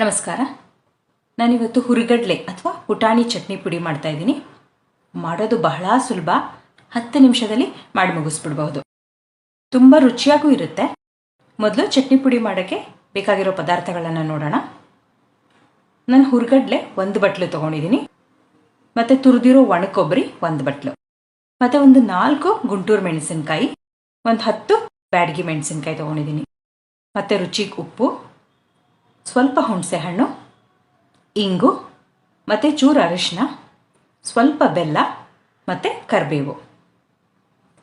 ನಮಸ್ಕಾರ. ನಾನಿವತ್ತು ಹುರಿಗಡ್ಲೆ ಅಥವಾ ಪುಟಾಣಿ ಚಟ್ನಿ ಪುಡಿ ಮಾಡ್ತಾ ಇದ್ದೀನಿ. ಮಾಡೋದು ಬಹಳ ಸುಲಭ. ಹತ್ತು ನಿಮಿಷದಲ್ಲಿ ಮಾಡಿ ಮುಗಿಸ್ಬಿಡ್ಬಹುದು. ತುಂಬ ರುಚಿಯಾಗೂ ಇರುತ್ತೆ. ಮೊದಲು ಚಟ್ನಿ ಪುಡಿ ಮಾಡೋಕ್ಕೆ ಬೇಕಾಗಿರೋ ಪದಾರ್ಥಗಳನ್ನು ನೋಡೋಣ. ನಾನು ಹುರಿಗಡ್ಲೆ ಒಂದು ಬಟ್ಲು ತೊಗೊಂಡಿದ್ದೀನಿ. ಮತ್ತು ತುರಿದಿರೋ ಒಣಕೊಬ್ಬರಿ ಒಂದು ಬಟ್ಲು. ಮತ್ತು ಒಂದು ನಾಲ್ಕು ಗುಂಟೂರು ಮೆಣಸಿನ್ಕಾಯಿ. ಒಂದು ಹತ್ತು ಬ್ಯಾಡಗಿ ಮೆಣಸಿನ್ಕಾಯಿ ತೊಗೊಂಡಿದ್ದೀನಿ. ಮತ್ತು ರುಚಿಗೆ ಉಪ್ಪು. ಸ್ವಲ್ಪ ಹುಣಸೆ ಹಣ್ಣು, ಇಂಗು, ಮತ್ತು ಚೂರು ಅರಿಶಿನ ಸ್ವಲ್ಪ ಬೆಲ್ಲ, ಮತ್ತು ಕರಿಬೇವು.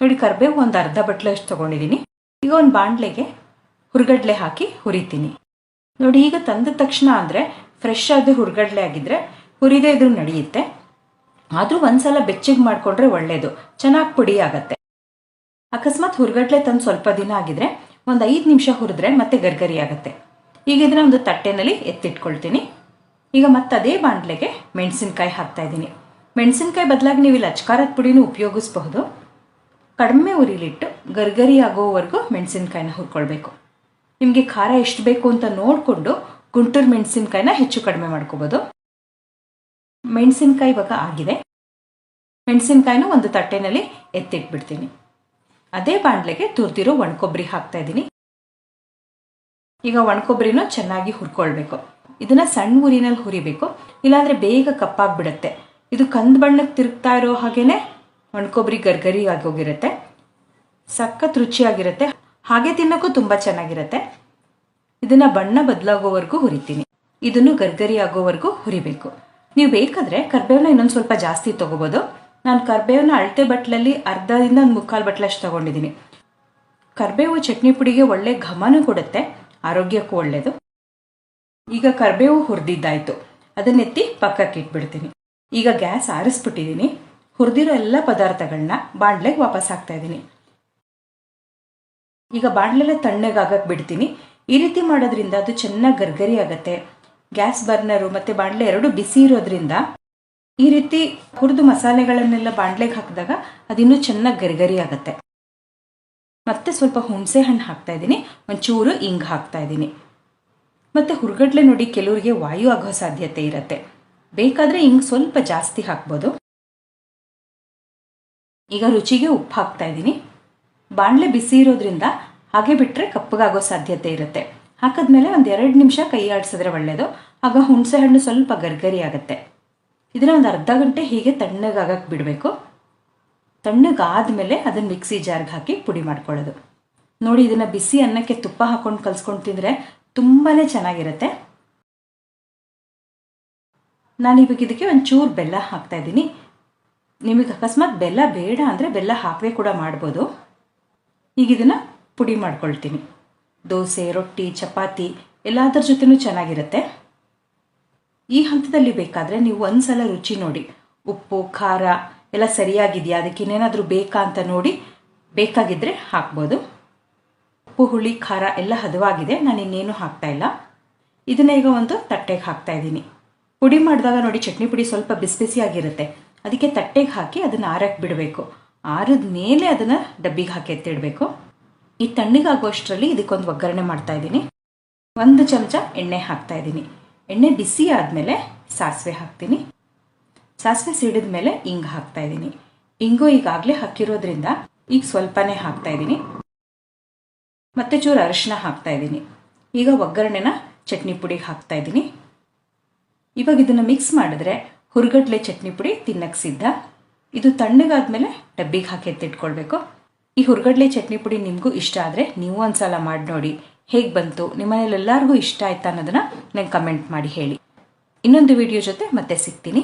ನೋಡಿ, ಕರಿಬೇವು ಒಂದು ಅರ್ಧ ಬಟ್ಲಷ್ಟು ತೊಗೊಂಡಿದ್ದೀನಿ ಈಗ ಒಂದು ಬಾಣಲೆಗೆ ಹುರ್ಗಡ್ಲೆ ಹಾಕಿ ಹುರಿತೀನಿ. ನೋಡಿ, ಈಗ ತಂದ ತಕ್ಷಣ ಅಂದರೆ ಫ್ರೆಶ್ ಆದ ಹುರ್ಗಡ್ಲೆ ಆಗಿದ್ದರೆ ಹುರಿದೇ ಇದ್ರೂ ನಡೆಯುತ್ತೆ. ಆದರೂ ಒಂದ್ಸಲ ಬೆಚ್ಚಗೆ ಮಾಡಿಕೊಂಡ್ರೆ ಒಳ್ಳೆಯದು ಚೆನ್ನಾಗಿ ಪುಡಿ ಆಗುತ್ತೆ. ಅಕಸ್ಮಾತ್ ಹುರ್ಗಡ್ಲೆ ತಂದು ಸ್ವಲ್ಪ ದಿನ ಆಗಿದ್ರೆ ಒಂದು ಐದು ನಿಮಿಷ ಹುರಿದ್ರೆ ಮತ್ತೆ ಗರ್ಗರಿ ಆಗುತ್ತೆ. ಈಗ ಇದನ್ನ ಒಂದು ತಟ್ಟೆನಲ್ಲಿ ಎತ್ತಿಟ್ಕೊಳ್ತೀನಿ. ಈಗ ಮತ್ತೆ ಅದೇ ಬಾಣಲೆಗೆ ಮೆಣಸಿನ್ಕಾಯಿ ಹಾಕ್ತಾ ಇದ್ದೀನಿ. ಮೆಣಸಿನ್ಕಾಯಿ ಬದಲಾಗಿ ನೀವು ಇಲ್ಲಿ ಅಚ್ಕಾರದ ಪುಡಿನೂ ಉಪಯೋಗಿಸಬಹುದು. ಕಡಿಮೆ ಉರಿಲಿಟ್ಟು ಗರ್ಗರಿ ಆಗೋವರೆಗೂ ಮೆಣಸಿನ್ಕಾಯಿನ ಹುರ್ಕೊಳ್ಬೇಕು. ನಿಮಗೆ ಖಾರ ಎಷ್ಟು ಬೇಕು ಅಂತ ನೋಡಿಕೊಂಡು ಗುಂಟೂರು ಮೆಣಸಿನ್ಕಾಯಿನ ಹೆಚ್ಚು ಕಡಿಮೆ ಮಾಡ್ಕೋಬೋದು. ಮೆಣಸಿನ್ಕಾಯಿ ಇವಾಗ ಆಗಿದೆ. ಮೆಣಸಿನ್ಕಾಯಿನ ಒಂದು ತಟ್ಟೆನಲ್ಲಿ ಎತ್ತಿಟ್ಬಿಡ್ತೀನಿ. ಅದೇ ಬಾಣಲೆಗೆ ತುರ್ದಿರೋ ಒಣಕೊಬ್ಬರಿ ಹಾಕ್ತಾ ಇದ್ದೀನಿ. ಈಗ ಒಣಕೊಬ್ಬರಿನೂ ಚೆನ್ನಾಗಿ ಹುರ್ಕೊಳ್ಬೇಕು. ಇದನ್ನ ಸಣ್ಣ ಉರಿನಲ್ಲಿ ಹುರಿಬೇಕು. ಇಲ್ಲಾಂದ್ರೆ ಬೇಗ ಕಪ್ಪಾಗ್ಬಿಡುತ್ತೆ. ಇದು ಕಂದು ಬಣ್ಣಕ್ಕೆ ತಿರುಗ್ತಾ ಇರೋ ಹಾಗೇನೆ ಒಣಕೊಬ್ಬರಿ ಗರ್ಗರಿ ಆಗೋಗಿರುತ್ತೆ. ಸಖತ್ ರುಚಿಯಾಗಿರುತ್ತೆ. ಹಾಗೆ ತಿನ್ನೋಕ್ಕೂ ತುಂಬ ಚೆನ್ನಾಗಿರುತ್ತೆ. ಇದನ್ನ ಬಣ್ಣ ಬದಲಾಗೋವರೆಗೂ ಹುರಿತೀನಿ. ಇದನ್ನು ಗರ್ಗರಿ ಆಗೋವರೆಗೂ ಹುರಿಬೇಕು. ನೀವು ಬೇಕಾದ್ರೆ ಕರ್ಬೇವನ್ನ ಇನ್ನೊಂದು ಸ್ವಲ್ಪ ಜಾಸ್ತಿ ತಗೋಬೋದು. ನಾನು ಕರ್ಬೇವನ್ನ ಅಳತೆ ಬಟ್ಲಲ್ಲಿ ಅರ್ಧದಿಂದ ಒಂದು ಮುಕ್ಕಾಲು ಬಟ್ಲಷ್ಟು ತಗೊಂಡಿದ್ದೀನಿ ಕರ್ಬೇವು ಚಟ್ನಿ ಪುಡಿಗೆ ಒಳ್ಳೆ ಘಮನೂ ಕೊಡುತ್ತೆ. ಆರೋಗ್ಯಕ್ಕೂ ಒಳ್ಳೆಯದು ಈಗ ಕರ್ಬೇವು ಹುರಿದಿದ್ದಾಯಿತು. ಅದನ್ನೆತ್ತಿ ಪಕ್ಕಕ್ಕೆ ಇಟ್ಬಿಡ್ತೀನಿ. ಈಗ ಗ್ಯಾಸ್ ಆರಿಸ್ಬಿಟ್ಟಿದ್ದೀನಿ ಹುರಿದಿರೋ ಎಲ್ಲ ಪದಾರ್ಥಗಳನ್ನ ಬಾಣಲೆಗೆ ವಾಪಸ್ ಹಾಕ್ತಾ ಇದ್ದೀನಿ ಈಗ ಬಾಣಲೆಲ್ಲ ತಣ್ಣಗಾಗಕ್ಕೆ ಬಿಡ್ತೀನಿ. ಈ ರೀತಿ ಮಾಡೋದ್ರಿಂದ ಅದು ಚೆನ್ನಾಗಿ ಗರ್ಗರಿ ಆಗುತ್ತೆ. ಗ್ಯಾಸ್ ಬರ್ನರು ಮತ್ತು ಬಾಣಲೆ ಎರಡು ಬಿಸಿ ಇರೋದ್ರಿಂದ ಈ ರೀತಿ ಹುರಿದು ಮಸಾಲೆಗಳನ್ನೆಲ್ಲ ಬಾಣಲೆಗೆ ಹಾಕಿದಾಗ ಅದಿನ್ನೂ ಚೆನ್ನಾಗಿ ಗರಿಗರಿ ಆಗುತ್ತೆ. ಮತ್ತೆ ಸ್ವಲ್ಪ ಹುಣಸೆ ಹಣ್ಣು ಹಾಕ್ತಾ ಇದ್ದೀನಿ. ಒಂಚೂರು ಇಂಗ್ ಹಾಕ್ತಾ ಇದ್ದೀನಿ. ಮತ್ತು ಹುರ್ಗಡ್ಲೆ ನೋಡಿ ಕೆಲವರಿಗೆ ವಾಯು ಆಗೋ ಸಾಧ್ಯತೆ ಇರುತ್ತೆ. ಬೇಕಾದರೆ ಹಿಂಗೆ ಸ್ವಲ್ಪ ಜಾಸ್ತಿ ಹಾಕ್ಬೋದು. ಈಗ ರುಚಿಗೆ ಉಪ್ಪು ಹಾಕ್ತಾ ಇದ್ದೀನಿ. ಬಾಣಲೆ ಬಿಸಿ ಇರೋದ್ರಿಂದ ಹಾಗೆ ಬಿಟ್ಟರೆ ಕಪ್ಪಗಾಗೋ ಸಾಧ್ಯತೆ ಇರುತ್ತೆ. ಹಾಕಿದ್ಮೇಲೆ ಒಂದು ಎರಡು ನಿಮಿಷ ಕೈ ಆಡಿಸಿದ್ರೆ ಒಳ್ಳೆಯದು ಆಗ ಹುಣಸೆ ಹಣ್ಣು ಸ್ವಲ್ಪ ಗರ್ಗರಿ ಆಗುತ್ತೆ. ಇದನ್ನ ಒಂದು ಅರ್ಧ ಗಂಟೆ ಹೀಗೆ ತಣ್ಣಗಾಗಕ್ಕೆ ಬಿಡಬೇಕು. ತಣ್ಣಗಾದ್ಮೇಲೆ ಅದನ್ನು ಮಿಕ್ಸಿ ಜಾರ್ಗೆ ಹಾಕಿ ಪುಡಿ ಮಾಡ್ಕೊಳ್ಳೋದು. ನೋಡಿ, ಇದನ್ನು ಬಿಸಿ ಅನ್ನಕ್ಕೆ ತುಪ್ಪ ಹಾಕೊಂಡು ಕಲ್ಸ್ಕೊಂಡು ತಿಂದರೆ ತುಂಬಾ ಚೆನ್ನಾಗಿರುತ್ತೆ. ನಾನು ಇವಾಗ ಇದಕ್ಕೆ ಒಂಚೂರು ಬೆಲ್ಲ ಹಾಕ್ತಾ ಇದ್ದೀನಿ. ನಿಮಗೆ ಅಕಸ್ಮಾತ್ ಬೆಲ್ಲ ಬೇಡ ಅಂದರೆ ಬೆಲ್ಲ ಹಾಕದೆ ಕೂಡ ಮಾಡ್ಬೋದು. ಈಗ ಇದನ್ನು ಪುಡಿ ಮಾಡ್ಕೊಳ್ತೀನಿ. ದೋಸೆ, ರೊಟ್ಟಿ, ಚಪಾತಿ ಎಲ್ಲದರ ಜೊತೆನೂ ಚೆನ್ನಾಗಿರುತ್ತೆ. ಈ ಹಂತದಲ್ಲಿ ಬೇಕಾದರೆ ನೀವು ಒಂದ್ಸಲ ರುಚಿ ನೋಡಿ. ಉಪ್ಪು, ಖಾರ ಎಲ್ಲ ಸರಿಯಾಗಿದೆಯಾ? ಅದಕ್ಕೆ ಇನ್ನೇನಾದರೂ ಬೇಕಾ ಅಂತ ನೋಡಿ ಬೇಕಾಗಿದ್ದರೆ ಹಾಕ್ಬೋದು. ಉಪ್ಪು, ಹುಳಿ, ಖಾರ ಎಲ್ಲ ಹದವಾಗಿದೆ. ನಾನು ಇನ್ನೇನು ಹಾಕ್ತಾ ಇಲ್ಲ. ಇದನ್ನ ಈಗ ಒಂದು ತಟ್ಟೆಗೆ ಹಾಕ್ತಾ ಇದ್ದೀನಿ. ಪುಡಿ ಮಾಡಿದಾಗ ನೋಡಿ ಚಟ್ನಿ ಪುಡಿ ಸ್ವಲ್ಪ ಬಿಸಿ ಬಿಸಿಯಾಗಿರುತ್ತೆ. ಅದಕ್ಕೆ ತಟ್ಟೆಗೆ ಹಾಕಿ ಅದನ್ನು ಆರಕ್ಕೆ ಬಿಡಬೇಕು. ಆರಿದ ಮೇಲೆ ಅದನ್ನು ಡಬ್ಬಿಗೆ ಹಾಕಿ ಎತ್ತಿಡಬೇಕು. ಈ ತಣ್ಣಗಾಗೋಷ್ಟರಲ್ಲಿ ಇದಕ್ಕೊಂದು ಒಗ್ಗರಣೆ ಮಾಡ್ತಾ ಇದ್ದೀನಿ. ಒಂದು ಚಮಚ ಎಣ್ಣೆ ಹಾಕ್ತಾ ಇದ್ದೀನಿ. ಎಣ್ಣೆ ಬಿಸಿ ಆದಮೇಲೆ ಸಾಸಿವೆ ಹಾಕ್ತೀನಿ. ಸಾಸಿವೆ ಸಿಡಿದ ಮೇಲೆ ಇಂಗು ಹಾಕ್ತಾ ಇದ್ದೀನಿ. ಇಂಗು ಈಗಾಗಲೇ ಹಾಕಿರೋದ್ರಿಂದ ಈಗ ಸ್ವಲ್ಪನೇ ಹಾಕ್ತಾ ಇದ್ದೀನಿ. ಮತ್ತೆ ಚೂರು ಅರಿಶಿನ ಹಾಕ್ತಾ ಇದ್ದೀನಿ. ಈಗ ಒಗ್ಗರಣೆನ ಚಟ್ನಿ ಪುಡಿಗೆ ಹಾಕ್ತಾ ಇದ್ದೀನಿ. ಇವಾಗ ಇದನ್ನು ಮಿಕ್ಸ್ ಮಾಡಿದ್ರೆ ಹುರ್ಗಡ್ಲೆ ಚಟ್ನಿ ಪುಡಿ ತಿನ್ನಕ್ಕೆ ಸಿದ್ಧ. ಇದು ತಣ್ಣಗಾದ್ಮೇಲೆ ಡಬ್ಬಿಗೆ ಹಾಕಿ ಎತ್ತಿಟ್ಕೊಳ್ಬೇಕು. ಈ ಹುರ್ಗಡ್ಲೆ ಚಟ್ನಿ ಪುಡಿ ನಿಮಗೂ ಇಷ್ಟ ಆದರೆ ನೀವು ಒಂದ್ಸಲ ಮಾಡಿ ನೋಡಿ. ಹೇಗೆ ಬಂತು? ನಿಮ್ಮನೇಲಿ ಎಲ್ಲರಿಗೂ ಇಷ್ಟ ಆಯ್ತಾ ಅನ್ನೋದನ್ನು ನಂಗೆ ಕಮೆಂಟ್ ಮಾಡಿ ಹೇಳಿ. ಇನ್ನೊಂದು ವಿಡಿಯೋ ಜೊತೆ ಮತ್ತೆ ಸಿಗ್ತೀನಿ.